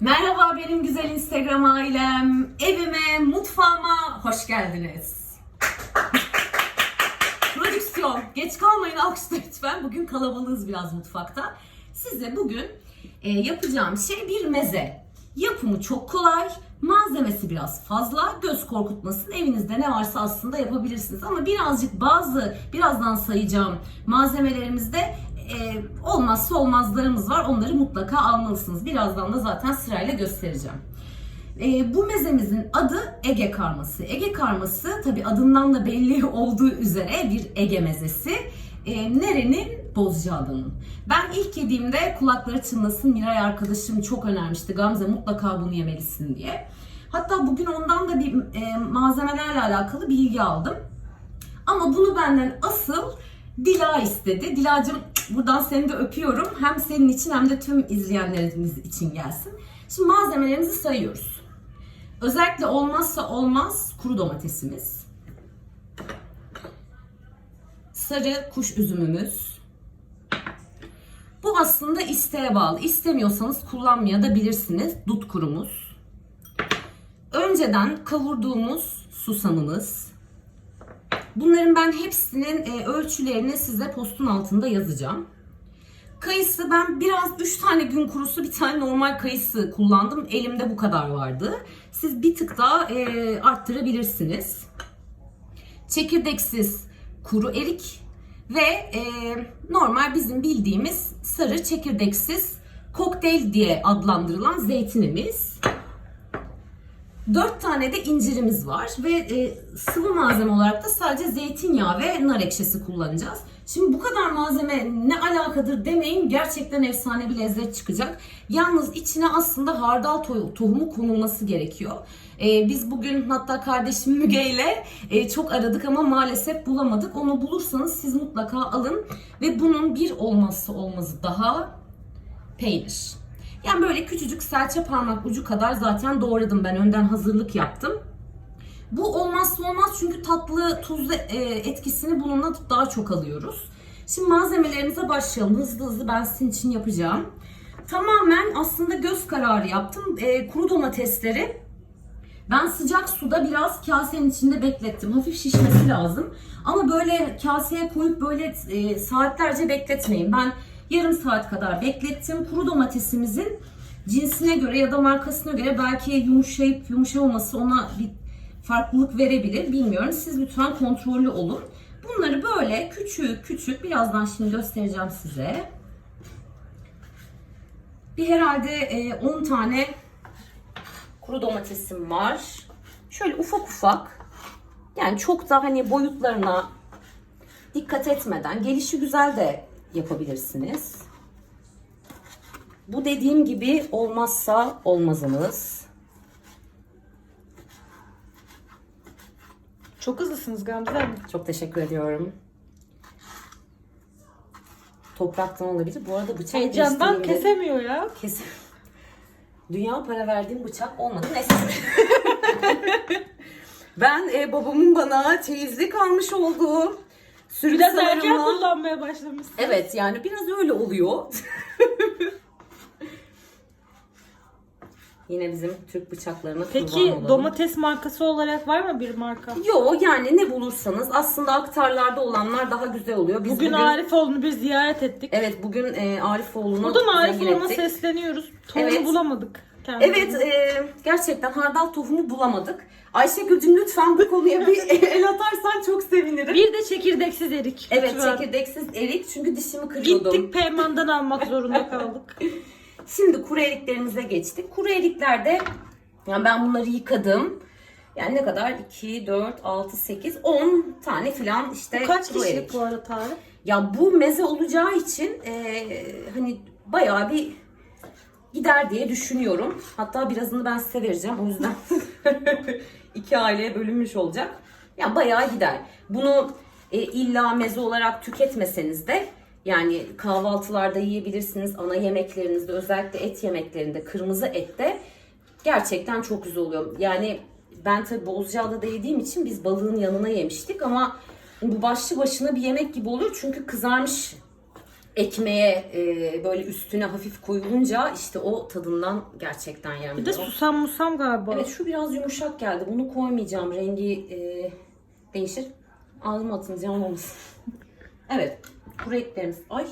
Merhaba benim güzel Instagram ailem. Evime, mutfağıma hoş geldiniz. Prodüksiyon, geç kalmayın alkışla lütfen. Bugün kalabalığız biraz mutfakta. Size bugün e, yapacağım şey bir meze. Yapımı çok kolay, malzemesi biraz fazla, göz korkutmasın. Evinizde ne varsa aslında yapabilirsiniz. Ama birazcık bazı, birazdan sayacağım malzemelerimizde e, olmazsa olmazlarımız var. Onları mutlaka almalısınız. Birazdan da zaten sırayla göstereceğim. E, bu mezemizin adı Ege karması. Ege karması tabi adından da belli olduğu üzere bir Ege mezesi. E, nerenin? Bozcaada'nın. Ben ilk yediğimde kulakları çınlasın Miray arkadaşım çok önermişti. Gamze mutlaka bunu yemelisin diye. Hatta bugün ondan da bir e, malzemelerle alakalı bilgi aldım. Ama bunu benden asıl Dila istedi. Dilacığım buradan seni de öpüyorum. Hem senin için hem de tüm izleyenlerimiz için gelsin. Şimdi malzemelerimizi sayıyoruz. Özellikle olmazsa olmaz kuru domatesimiz. Sarı kuş üzümümüz. Bu aslında isteğe bağlı. İstemiyorsanız kullanmaya da bilirsiniz. Dut kurumuz. Önceden kavurduğumuz susamımız. Bunların ben hepsinin e, ölçülerini size postun altında yazacağım. Kayısı ben biraz 3 tane gün kurusu bir tane normal kayısı kullandım. Elimde bu kadar vardı. Siz bir tık daha e, arttırabilirsiniz. Çekirdeksiz kuru erik ve e, normal bizim bildiğimiz sarı çekirdeksiz kokteyl diye adlandırılan zeytinimiz. 4 tane de incirimiz var ve e, sıvı malzeme olarak da sadece zeytinyağı ve nar ekşisi kullanacağız. Şimdi bu kadar malzeme ne alakadır demeyin gerçekten efsane bir lezzet çıkacak. Yalnız içine aslında hardal to- tohumu konulması gerekiyor. E, biz bugün hatta kardeşim Müge ile e, çok aradık ama maalesef bulamadık. Onu bulursanız siz mutlaka alın ve bunun bir olmazsa olmazı daha peynir. Yani böyle küçücük serçe parmak ucu kadar zaten doğradım ben önden hazırlık yaptım. Bu olmazsa olmaz çünkü tatlı tuzlu e, etkisini bununla daha çok alıyoruz. Şimdi malzemelerimize başlayalım. Hızlı hızlı ben sizin için yapacağım. Tamamen aslında göz kararı yaptım. E, kuru domatesleri ben sıcak suda biraz kasenin içinde beklettim. Hafif şişmesi lazım. Ama böyle kaseye koyup böyle e, saatlerce bekletmeyin. Ben yarım saat kadar beklettim. Kuru domatesimizin cinsine göre ya da markasına göre belki yumuşayıp yumuşamaması ona bir farklılık verebilir. Bilmiyorum. Siz lütfen kontrollü olun. Bunları böyle küçük küçük birazdan şimdi göstereceğim size. Bir herhalde e, 10 tane kuru domatesim var. Şöyle ufak ufak yani çok da hani boyutlarına dikkat etmeden gelişi güzel de yapabilirsiniz. Bu dediğim gibi olmazsa olmazımız. Çok hızlısınız Gamze Hanım. Çok teşekkür ediyorum. Topraktan olabilir. Bu arada bıçak Heyecandan kesemiyor ya. Kesin. Dünya para verdiğim bıçak olmadı. Neyse. ben e, babamın bana çeyizlik almış olduğu sürü Biraz erken sarımla- kullanmaya başlamışsın. Evet yani biraz öyle oluyor. Yine bizim Türk bıçaklarına kurban Peki domates markası olarak var mı bir marka? Yo yani ne bulursanız aslında aktarlarda olanlar daha güzel oluyor. Biz Bugün Arifoğlu'nu bir ziyaret ettik. Evet bugün e, Arifoğlu'na Buradan zengin Arifoğlu'na ettik. sesleniyoruz. Tohumu Evet. bulamadık. Kendimize. Evet e, gerçekten hardal tohumu bulamadık. Ayşegül'cüm lütfen bu konuya bir el atarsan çok sevinirim. Bir de çekirdeksiz erik. evet lütfen. çekirdeksiz erik çünkü dişimi kırıyordum. Gittik Peyman'dan almak zorunda kaldık. Şimdi kuru eriklerimize geçtik. Kuru eriklerde yani ben bunları yıkadım. Yani ne kadar? 2, 4, 6, 8, 10 tane filan işte Kaç kuru kişilik erik. bu arada tarih? Ya bu meze olacağı için eee, hani bayağı bir gider diye düşünüyorum. Hatta birazını ben size vereceğim. O yüzden iki aileye bölünmüş olacak. Ya bayağı gider. Bunu e, illa meze olarak tüketmeseniz de yani kahvaltılarda yiyebilirsiniz. Ana yemeklerinizde özellikle et yemeklerinde kırmızı ette gerçekten çok güzel oluyor. Yani ben tabii Bozcaada'da yediğim için biz balığın yanına yemiştik ama bu başlı başına bir yemek gibi oluyor çünkü kızarmış ekmeğe e, böyle üstüne hafif koyulunca işte o tadından gerçekten Bir de yenmiyor. susam musam galiba. Evet şu biraz yumuşak geldi. Bunu koymayacağım. Rengi e, değişir. Ağzıma atın ziyan olmasın. Evet. Kuru etlerimiz. Ay.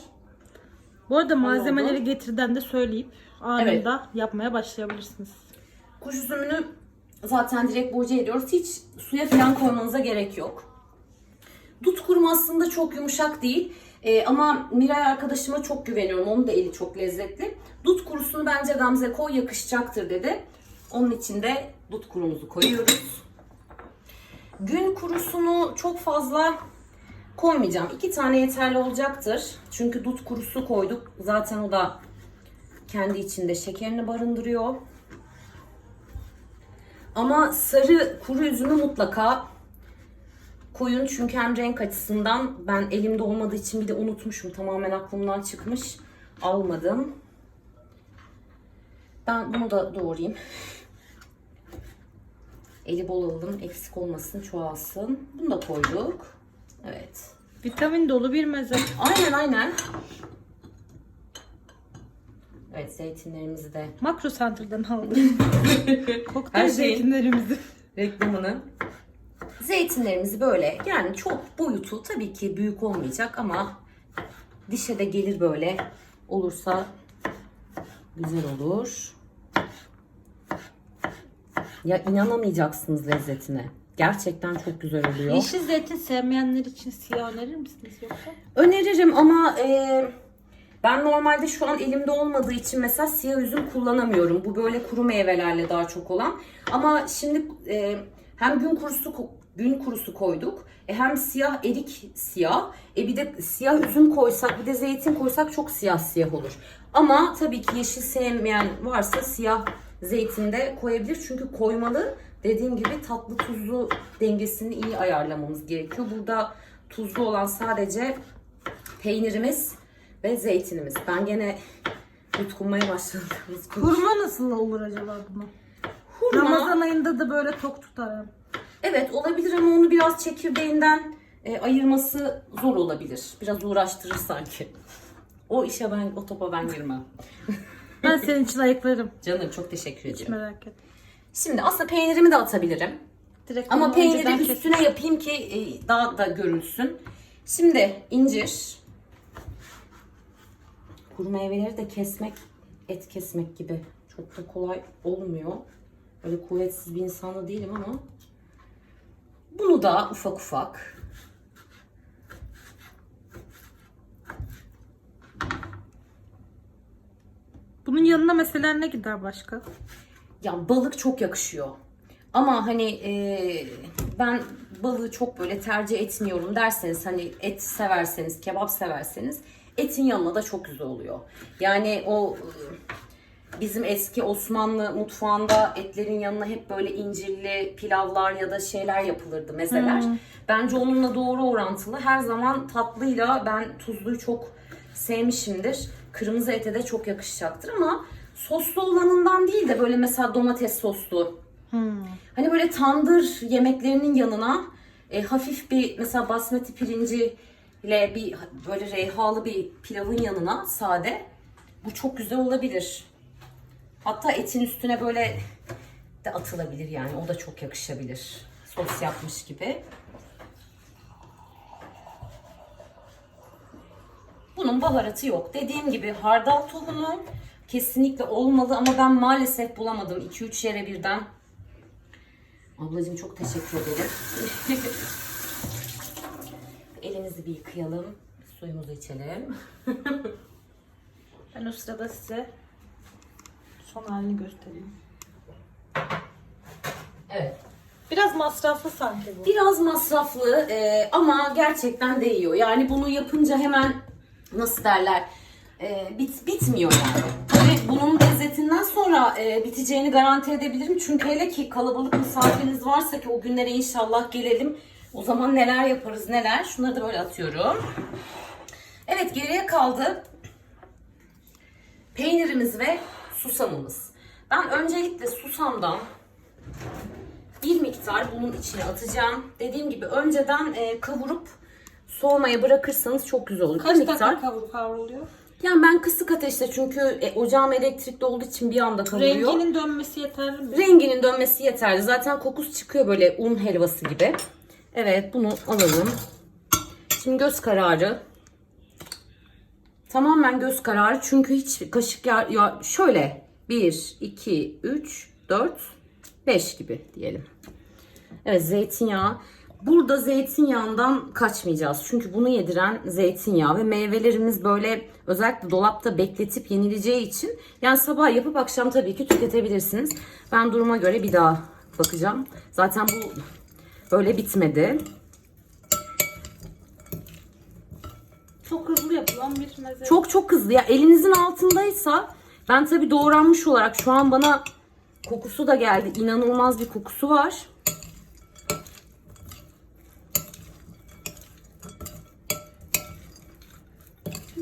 Bu arada malzemeleri getirden de söyleyip anında yapmaya başlayabilirsiniz. Kuş üzümünü zaten direkt boca ediyoruz. Hiç suya falan koymanıza gerek yok. Dut kurum aslında çok yumuşak değil. Ee, ama Miray arkadaşıma çok güveniyorum. Onun da eli çok lezzetli. Dut kurusunu bence Gamze koy yakışacaktır dedi. Onun için de dut kurumuzu koyuyoruz. Gün kurusunu çok fazla koymayacağım. İki tane yeterli olacaktır. Çünkü dut kurusu koyduk. Zaten o da kendi içinde şekerini barındırıyor. Ama sarı kuru üzümü mutlaka koyun çünkü hem renk açısından ben elimde olmadığı için bir de unutmuşum. Tamamen aklımdan çıkmış. Almadım. Ben bunu da doğrayayım. Eli bol alalım. Eksik olmasın, çoğalsın. Bunu da koyduk. Evet. Vitamin dolu bir meze. Aynen aynen. Evet zeytinlerimizi de Makro Center'dan aldık. Her Kokteyl şeyin- zeytinlerimizi. reklamını. Zeytinlerimizi böyle yani çok boyutu tabii ki büyük olmayacak ama dişe de gelir böyle olursa güzel olur. Ya inanamayacaksınız lezzetine. Gerçekten çok güzel oluyor. Yeşil zeytin sevmeyenler için siyah önerir misiniz yoksa? Öneririm ama e, ben normalde şu an elimde olmadığı için mesela siyah üzüm kullanamıyorum. Bu böyle kuru meyvelerle daha çok olan. Ama şimdi e, hem gün kurusu gün kurusu koyduk. E, hem siyah erik siyah. E bir de siyah üzüm koysak bir de zeytin koysak çok siyah siyah olur. Ama tabii ki yeşil sevmeyen varsa siyah zeytin de koyabilir. Çünkü koymalı. Dediğim gibi tatlı tuzlu dengesini iyi ayarlamamız gerekiyor. Burada tuzlu olan sadece peynirimiz ve zeytinimiz. Ben gene yutkunmaya başladım. Hurma nasıl olur acaba bunu? Hurma, Ramazan ayında da böyle tok tutar. Evet olabilir ama onu biraz çekirdeğinden e, ayırması zor olabilir. Biraz uğraştırır sanki. O işe ben, o topa ben girmem. Ben senin için ayıklarım. Canım çok teşekkür Hiç ederim. merak etme. Şimdi aslında peynirimi de atabilirim. Direkt Ama onu peyniri kes- üstüne yapayım ki e, daha da görülsün. Şimdi incir. Kuru meyveleri de kesmek, et kesmek gibi çok da kolay olmuyor. Öyle kuvvetsiz bir insan da değilim ama. Bunu da ufak ufak. Bunun yanına mesela ne gider başka? Ya balık çok yakışıyor. Ama hani e, ben balığı çok böyle tercih etmiyorum derseniz hani et severseniz, kebap severseniz etin yanına da çok güzel oluyor. Yani o e, bizim eski Osmanlı mutfağında etlerin yanına hep böyle incirli pilavlar ya da şeyler yapılırdı mezeler. Bence onunla doğru orantılı. Her zaman tatlıyla ben tuzluyu çok sevmişimdir. Kırmızı ete de çok yakışacaktır ama soslu olanından değil de böyle mesela domates soslu. Hani böyle tandır yemeklerinin yanına e, hafif bir mesela basmati pirinci ile bir böyle reyhalı bir pilavın yanına sade bu çok güzel olabilir. Hatta etin üstüne böyle de atılabilir yani o da çok yakışabilir. Sos yapmış gibi. Bunun baharatı yok. Dediğim gibi hardal tohumu kesinlikle olmalı ama ben maalesef bulamadım. 2-3 yere birden. Ablacığım çok teşekkür ederim. Elimizi bir yıkayalım. Suyumuzu içelim. Ben o sırada size son halini göstereyim. Evet. Biraz masraflı sanki bu. Biraz masraflı e, ama gerçekten değiyor. Yani bunu yapınca hemen nasıl derler e, bit, bitmiyor yani. Tabii bunun lezzetinden sonra e, biteceğini garanti edebilirim. Çünkü hele ki kalabalık misafiriniz varsa ki o günlere inşallah gelelim. O zaman neler yaparız neler. Şunları da böyle atıyorum. Evet geriye kaldı peynirimiz ve susamımız. Ben öncelikle susamdan bir miktar bunun içine atacağım. Dediğim gibi önceden e, kavurup soğumaya bırakırsanız çok güzel olur. Bir Kaç miktar- dakika kavur kavruluyor? Yani ben kısık ateşte çünkü e, ocağım elektrikli olduğu için bir anda kavuruyor. Renginin dönmesi yeterli mi? Renginin dönmesi yeterli. Zaten kokusu çıkıyor böyle un helvası gibi. Evet bunu alalım. Şimdi göz kararı. Tamamen göz kararı çünkü hiç kaşık ya, ya şöyle 1, 2, 3, 4, 5 gibi diyelim. Evet zeytinyağı. Burada zeytinyağından kaçmayacağız. Çünkü bunu yediren zeytinyağı ve meyvelerimiz böyle özellikle dolapta bekletip yenileceği için yani sabah yapıp akşam tabii ki tüketebilirsiniz. Ben duruma göre bir daha bakacağım. Zaten bu böyle bitmedi. Çok hızlı yapılan bir meze. Çok çok hızlı ya elinizin altındaysa ben tabii doğranmış olarak şu an bana kokusu da geldi. İnanılmaz bir kokusu var.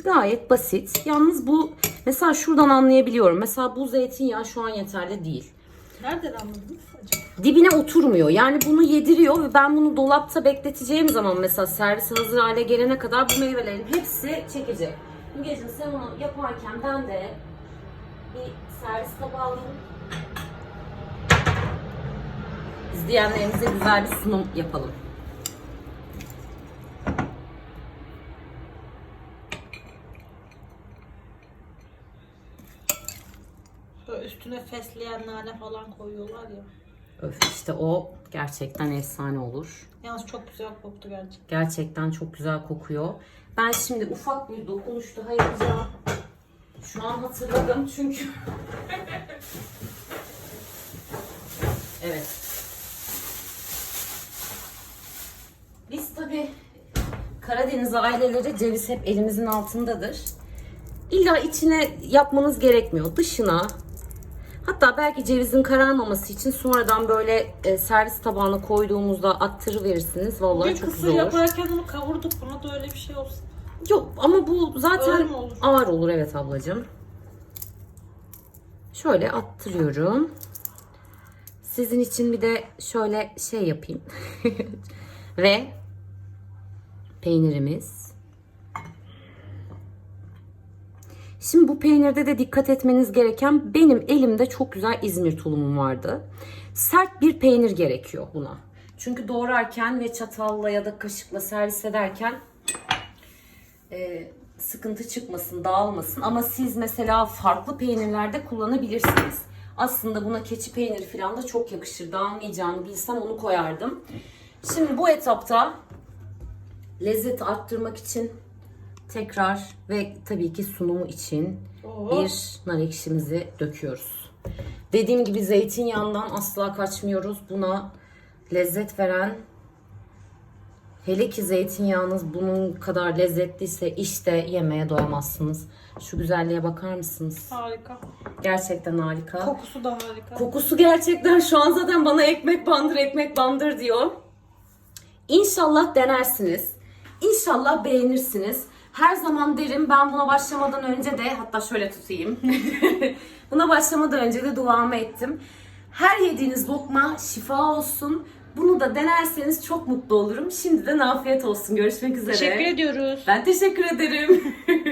Gayet basit. Yalnız bu mesela şuradan anlayabiliyorum. Mesela bu zeytinyağı şu an yeterli değil. Nereden anladınız? Dibine oturmuyor. Yani bunu yediriyor ve ben bunu dolapta bekleteceğim zaman mesela servis hazır hale gelene kadar bu meyvelerin hepsi çekecek. Mügeciğim sen onu yaparken ben de bir servis tabağı alayım. İzleyenlerimize güzel bir sunum yapalım. Böyle üstüne fesleğen nane falan koyuyorlar ya. Öf işte o gerçekten efsane olur. Yalnız çok güzel koktu gerçekten. Gerçekten çok güzel kokuyor. Ben şimdi ufak bir dokunuş daha yapacağım. Şu an hatırladım çünkü. evet. Biz tabii Karadeniz aileleri ceviz hep elimizin altındadır. İlla içine yapmanız gerekmiyor. Dışına Hatta belki cevizin kararmaması için sonradan böyle e, servis tabağına koyduğumuzda attırıverirsiniz. Vallahi Bugün çok kısır güzel olur. yaparken onu kavurduk. Buna da öyle bir şey olsun. Yok ama bu zaten mı olur? ağır olur evet ablacığım. Şöyle attırıyorum. Sizin için bir de şöyle şey yapayım. Ve peynirimiz. Şimdi bu peynirde de dikkat etmeniz gereken benim elimde çok güzel İzmir tulumum vardı. Sert bir peynir gerekiyor buna. Çünkü doğrarken ve çatalla ya da kaşıkla servis ederken e, sıkıntı çıkmasın, dağılmasın. Ama siz mesela farklı peynirlerde kullanabilirsiniz. Aslında buna keçi peyniri falan da çok yakışır. Dağılmayacağını bilsem onu koyardım. Şimdi bu etapta lezzet arttırmak için tekrar ve tabii ki sunumu için Oo. bir nar ekşimizi döküyoruz. Dediğim gibi zeytinyağından asla kaçmıyoruz. Buna lezzet veren Hele ki zeytinyağınız bunun kadar lezzetliyse işte yemeye doyamazsınız. Şu güzelliğe bakar mısınız? Harika. Gerçekten harika. Kokusu da harika. Kokusu gerçekten şu an zaten bana ekmek bandır ekmek bandır diyor. İnşallah denersiniz. İnşallah beğenirsiniz. Her zaman derim ben buna başlamadan önce de hatta şöyle tutayım. buna başlamadan önce de duamı ettim. Her yediğiniz lokma şifa olsun. Bunu da denerseniz çok mutlu olurum. Şimdiden afiyet olsun. Görüşmek üzere. Teşekkür ediyoruz. Ben teşekkür ederim.